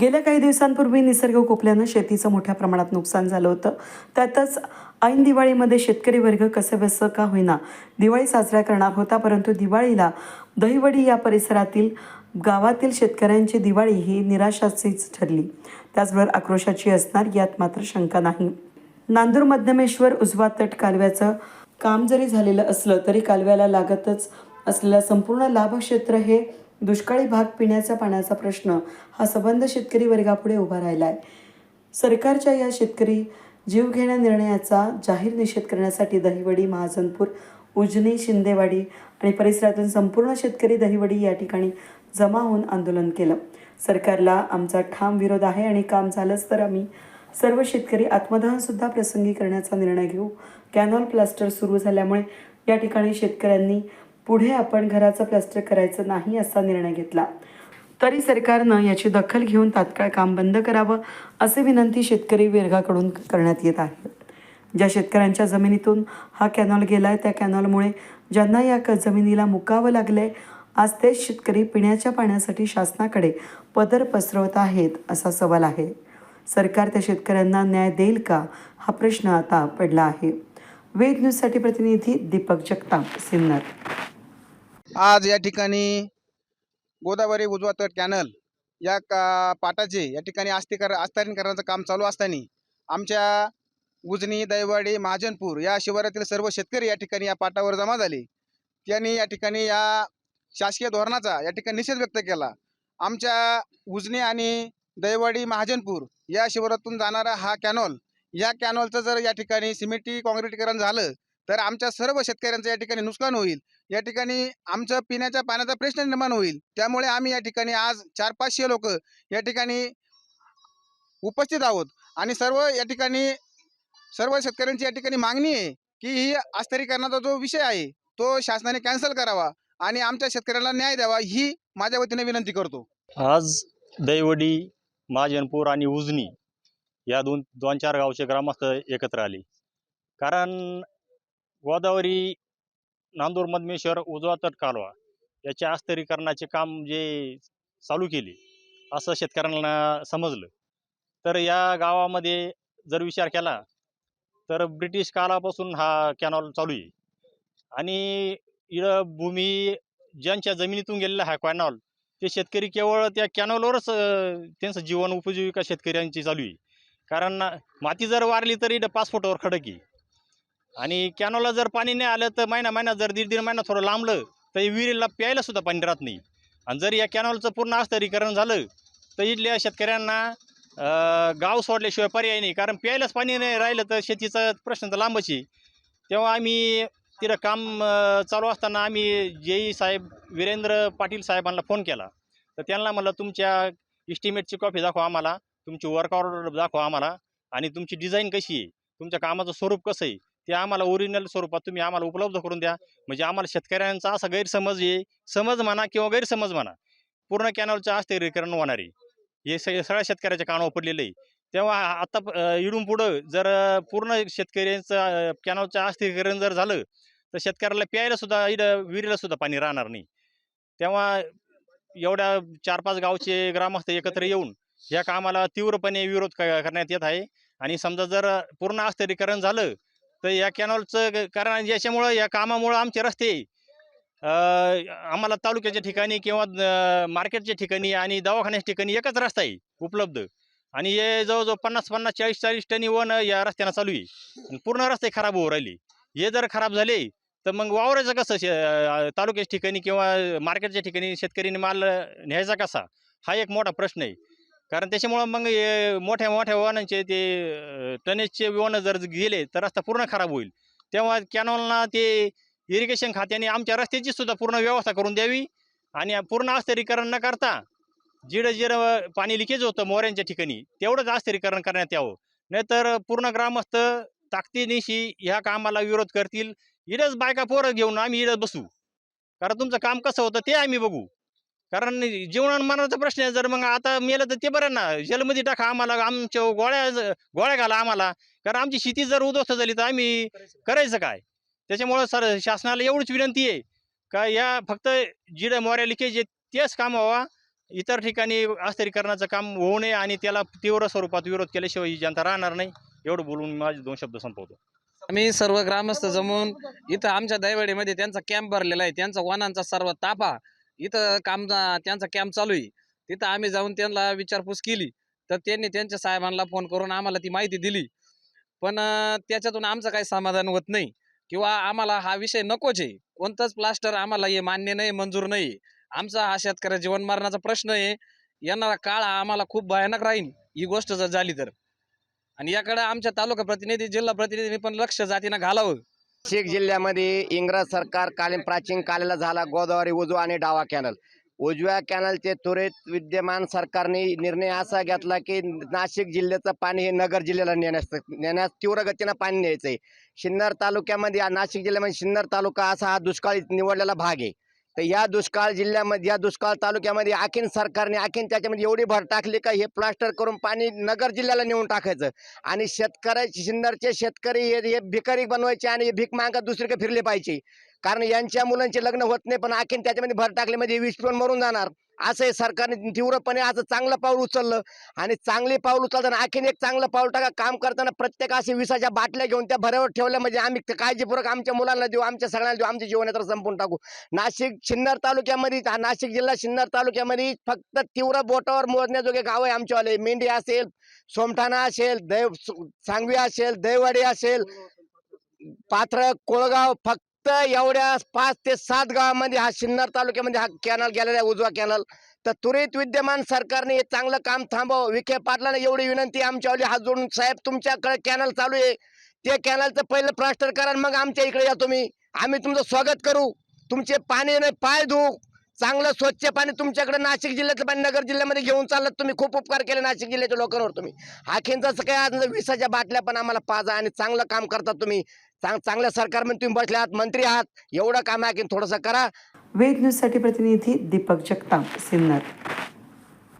गेल्या काही दिवसांपूर्वी निसर्ग कोपल्यानं शेतीचं मोठ्या प्रमाणात नुकसान झालं होतं. त्यातच ऐन दिवाळीमध्ये शेतकरी वर्ग कसंबसं का होईना दिवाळी साजरा करणार होता परंतु दिवाळीला दहिवडी या परिसरातील गावातील शेतकऱ्यांची दिवाळी ही निराशाचीच ठरली. त्याचबरोबर आक्रोशाची असणार यात मात्र शंका नाही. नांदूर मध्यमेश्वर उजवा तट कालव्याचं काम जरी झालेलं असलं तरी कालव्याला लागतच असलेलं संपूर्ण लाभक्षेत्र हे दुष्काळी भाग पिण्याचा पाण्याचा प्रश्न हा सबंध शेतकरी वर्गापुढे उभा राहिला आहे सरकारच्या या शेतकरी जीवघेण्या निर्णयाचा जाहीर निषेध करण्यासाठी दहिवडी महाजनपूर उजनी शिंदेवाडी आणि परिसरातून संपूर्ण शेतकरी दहिवडी या ठिकाणी जमा होऊन आंदोलन केलं. सरकारला आमचा ठाम विरोध आहे आणि काम झालंच तर आम्ही सर्व शेतकरी आत्मदहनसुद्धा प्रसंगी करण्याचा निर्णय घेऊ. कॅनॉल प्लास्टर सुरू झाल्यामुळे या ठिकाणी शेतकऱ्यांनी पुढे आपण घराचं प्लास्टर करायचं नाही असा निर्णय घेतला. तरी सरकारनं याची दखल घेऊन तात्काळ काम बंद करावं असे विनंती शेतकरी वर्गाकडून करण्यात येत आहे ज्या शेतकऱ्यांच्या जमिनीतून हा कॅनॉल गेलाय त्या कॅनॉलमुळे ज्यांना या क- जमिनीला मुकावं लागलंय आज तेच शेतकरी पिण्याच्या पाण्यासाठी शासनाकडे पदर पसरवत आहेत असा सवाल आहे. सरकार त्या शेतकऱ्यांना न्याय देईल का? हा प्रश्न आता पडला आहे. वेद न्यूजसाठी प्रतिनिधी दीपक जगताप सिन्नर. आज या ठिकाणी गोदावरी उजवा तट कॅनल या का पाटाचे या ठिकाणी आस्तीकर आस्तारीन करण्याचं काम चालू असताना आमच्या उजनी दैवाडी महाजनपूर या शिवारातील सर्व शेतकरी या ठिकाणी या पाटावर जमा झाले. त्यांनी या ठिकाणी या शासकीय धोरणाचा या ठिकाणी निषेध व्यक्त केला. आमच्या उजनी आणि दैवाडी महाजनपूर या शिवारातून जाणारा हा कॅनॉल या कॅनॉलचं जर या ठिकाणी सिमेंटी काँक्रीटीकरण झालं तर आमच्या सर्व शेतकऱ्यांचं या ठिकाणी नुकसान होईल. या ठिकाणी आमचं पिण्याच्या पाण्याचा प्रश्न निर्माण होईल. त्यामुळे आम्ही या ठिकाणी आज चार पाचशे लोक या ठिकाणी उपस्थित आहोत. आणि सर्व या ठिकाणी सर्व शेतकऱ्यांची या ठिकाणी मागणी आहे की ही आस्तरीकरणाचा जो विषय आहे तो शासनाने कॅन्सल करावा आणि आमच्या शेतकऱ्यांना न्याय द्यावा ही माझ्या वतीने विनंती करतो. आज दैवडी महाजनपूर आणि उजनी या दोन दोन चार गावचे ग्रामस्थ एकत्र आले. कारण गोदावरी नांदूर मधमेश्वर उजवा तट कालवा याच्या अस्तरीकरणाचे काम जे चालू केले असं शेतकऱ्यांना समजलं. तर या गावामध्ये जर विचार केला तर ब्रिटिश काळापासून हा कॅनॉल चालू आहे. आणि इकडं भूमी ज्यांच्या जमिनीतून गेलेला हा कॅनॉल ते शेतकरी केवळ त्या कॅनॉलवरच त्यांचं जीवन उपजीविका शेतकऱ्यांची चालू आहे. कारण माती जर वारली तरी इथं पाच फुटावर खडक आहे. आणि कॅनॉलला जर पाणी नाही आलं तर महिना महिना जर दीड दीड महिना थोडं लांबलं तर विहिरीला प्यायला सुद्धा पाणी राहत नाही. आणि जर या कॅनॉलचं पूर्ण अस्तरीकरण झालं तर इथल्या शेतकऱ्यांना गाव सोडल्याशिवाय पर्याय नाही. कारण प्यायलाच पाणी नाही राहिलं तर शेतीचा प्रश्न तर लांबच आहे. तेव्हा आम्ही तिथं काम चालू असताना आम्ही जेई साहेब वीरेंद्र पाटील साहेबांना फोन केला. तर त्यांना म्हणलं तुमच्या इस्टिमेटची कॉपी दाखवा आम्हाला तुमची वर्क ऑर्डर दाखवा आम्हाला आणि तुमची डिझाईन कशी आहे? तुमच्या कामाचं स्वरूप कसं आहे? ते आम्हाला ओरिजिनल स्वरूपात तुम्ही आम्हाला उपलब्ध करून द्या. म्हणजे आम्हाला शेतकऱ्यांचा असा गैरसमज आहे. समज म्हणा किंवा गैरसमज म्हणा पूर्ण कॅनॉलचं अस्थिरीकरण होणार आहे. हे स सगळ्या शेतकऱ्याच्या कानावर पडलेलं आहे. तेव्हा आता इडून पुढं जर पूर्ण शेतकऱ्यांचं कॅनॉलचं अस्थिरीकरण जर झालं तर शेतकऱ्याला प्यायला सुद्धा इड विहिरीला सुद्धा पाणी राहणार नाही. तेव्हा एवढ्या चार पाच गावचे ग्रामस्थ एकत्र येऊन या कामाला तीव्रपणे विरोध क- करण्यात येत आहे. आणि समजा जर पूर्ण आस्तरीकरण झालं तर या कॅनॉलचं कारण याच्यामुळं या कामामुळं आमचे रस्ते आम्हाला तालुक्याच्या ठिकाणी किंवा मार्केटच्या ठिकाणी आणि दवाखान्याच्या ठिकाणी एकच रस्ता आहे उपलब्ध. आणि हे जवळजवळ पन्नास पन्नास चाळीस चाळीस टनी वन या रस्त्यानं चालू आहे. पूर्ण रस्ते खराब होऊ राहिले. हे जर खराब झाले तर मग वावरायचं कसं? शे- तालुक्याच्या ठिकाणी किंवा मार्केटच्या ठिकाणी शेतकऱ्यांनी माल न्यायचा कसा? हा एक मोठा प्रश्न आहे. कारण त्याच्यामुळं मग हे मोठ्या मोठ्या वाहनांचे ते टनेजचे वाहनं जर गेले तर रस्ता पूर्ण खराब होईल. तेव्हा कॅनॉलना ते इरिगेशन खात्याने आमच्या रस्त्याची सुद्धा पूर्ण व्यवस्था करून द्यावी आणि पूर्ण अस्तरीकरण न करता जिडं जिडं पाणी लिकेज होतं मोऱ्यांच्या ठिकाणी तेवढंच अस्तरीकरण करण्यात यावं. नाहीतर पूर्ण ग्रामस्थ ताकदीनिशी ह्या कामाला विरोध करतील. इडच बायका पोरं घेऊन आम्ही इडच बसू. कारण तुमचं काम कसं होतं ते आम्ही बघू. कारण जीवनान मरणाचा प्रश्न आहे. जर मग आता मेलं तर ते बरं ना. जेलमध्ये टाका आम्हाला आमच्या गोळ्या गोळ्या घाला आम्हाला. कारण आमची शेती जर उद्ध्वस्त झाली तर आम्ही करायचं काय? त्याच्यामुळं सर शासनाला एवढीच विनंती आहे. का या फक्त जिड मोऱ्या लिकेज तेच काम व्हावा. इतर ठिकाणी अस्थिरीकरणाचं काम होऊ नये आणि त्याला तीव्र स्वरूपात विरोध केल्याशिवाय ही जनता राहणार नाही. एवढं बोलून माझे दोन शब्द संपवतो. आम्ही सर्व ग्रामस्थ जमून इथं आमच्या दैवडीमध्ये त्यांचा कॅम्प भरलेला आहे. त्यांचा वनांचा सर्व ताफा इथं काम त्यांचा कॅम्प चालू आहे. तिथं आम्ही जाऊन त्यांना विचारपूस केली. तर त्यांनी त्यांच्या साहेबांना फोन करून आम्हाला ती माहिती दिली. पण त्याच्यातून आमचं काही समाधान होत नाही. किंवा आम्हाला हा विषय नकोच आहे. कोणतंच प्लास्टर आम्हाला हे मान्य नाही मंजूर नाही. आमचा हा शेतकऱ्या जीवन मरणाचा प्रश्न आहे. येणारा काळ हा आम्हाला खूप भयानक राहील. ही गोष्ट जर झाली तर. आणि याकडे आमच्या तालुका प्रतिनिधी जिल्हा प्रतिनिधींनी पण लक्ष जातीनं घालावं. नाशिक जिल्ह्यामध्ये इंग्रज सरकार कालीन प्राचीन कालेला झाला गोदावरी उजवा आणि डावा कॅनल. उजव्या कॅनलचे त्वरित विद्यमान सरकारने निर्णय असा घेतला की नाशिक जिल्ह्याचं पाणी हे नगर जिल्ह्याला नेण्यास नेण्यास तीव्र गतीनं पाणी न्यायचं आहे सिन्नर तालुक्यामध्ये नाशिक जिल्ह्यामध्ये सिन्नर तालुका असा हा दुष्काळी निवडलेला भाग आहे. तर या दुष्काळ जिल्ह्यामध्ये या दुष्काळ तालुक्यामध्ये आखीन सरकारने आखीन त्याच्यामध्ये एवढी भर टाकली का हे प्लास्टर करून पाणी नगर जिल्ह्याला नेऊन टाकायचं. आणि शेतकऱ्याचे सिन्नरचे शेतकरी हे हे भिकारी बनवायचे आणि हे भीक मागत दुसरीकडे फिरले पाहिजे. कारण यांच्या मुलांचे लग्न होत नाही पण आखीन त्याच्यामध्ये भर टाकले म्हणजे वीस पिऊन मरून जाणार. असं हे सरकारने तीव्रपणे असं चांगलं पाऊल उचललं आणि चांगली पाऊल उचलताना आणखीन एक चांगलं पाऊल टाका. काम करताना प्रत्येक अशी विसाच्या बाटल्या घेऊन त्या भरावर ठेवल्या म्हणजे आम्ही काळजीपूर्वक आमच्या मुलांना देऊ आमच्या सगळ्यांना देऊ आमचे जीवन यात्रा संपून टाकू. नाशिक सिन्नर तालुक्यामध्ये हा नाशिक जिल्हा सिन्नर तालुक्यामध्ये फक्त तीव्र बोटावर मोजण्याजोगे गाव आहे आमच्यावाले. मेंढी असेल सोमठाणा असेल दैव सांगवी असेल दैवाडी असेल पाथर कोळगाव फक्त एवढ्या पाच ते सात गावामध्ये हा सिन्नर तालुक्यामध्ये हा कॅनल गेलेला आहे उजवा कॅनल तर त्वरित विद्यमान सरकारने हे चांगलं काम थांबव. विखे पाटलाने एवढी विनंती आहे आमच्यावाली हात जोडून. साहेब तुमच्याकडे कॅनल चालू आहे. ते कॅनलचं पहिलं प्लास्टर करा मग आमच्या इकडे या तुम्ही. आम्ही तुमचं स्वागत करू. तुमचे पाणी नाही पाय धुऊ चांगलं स्वच्छ पाणी तुमच्याकडे नाशिक जिल्ह्यातलं पाणी नगर जिल्ह्यामध्ये घेऊन चाललं तुम्ही. खूप उपकार केले नाशिक जिल्ह्याच्या लोकांवर तुम्ही. आणखीनचं काय विसाच्या बाटल्या पण आम्हाला पाजा आणि चांगलं काम करता तुम्ही. चांग चांगल्या सरकारमध्ये तुम्ही बसले आहात मंत्री आहात एवढं काम आहे की थोडंसं करा. वेद न्यूजसाठी प्रतिनिधी दीपक जगताप सिन्नर.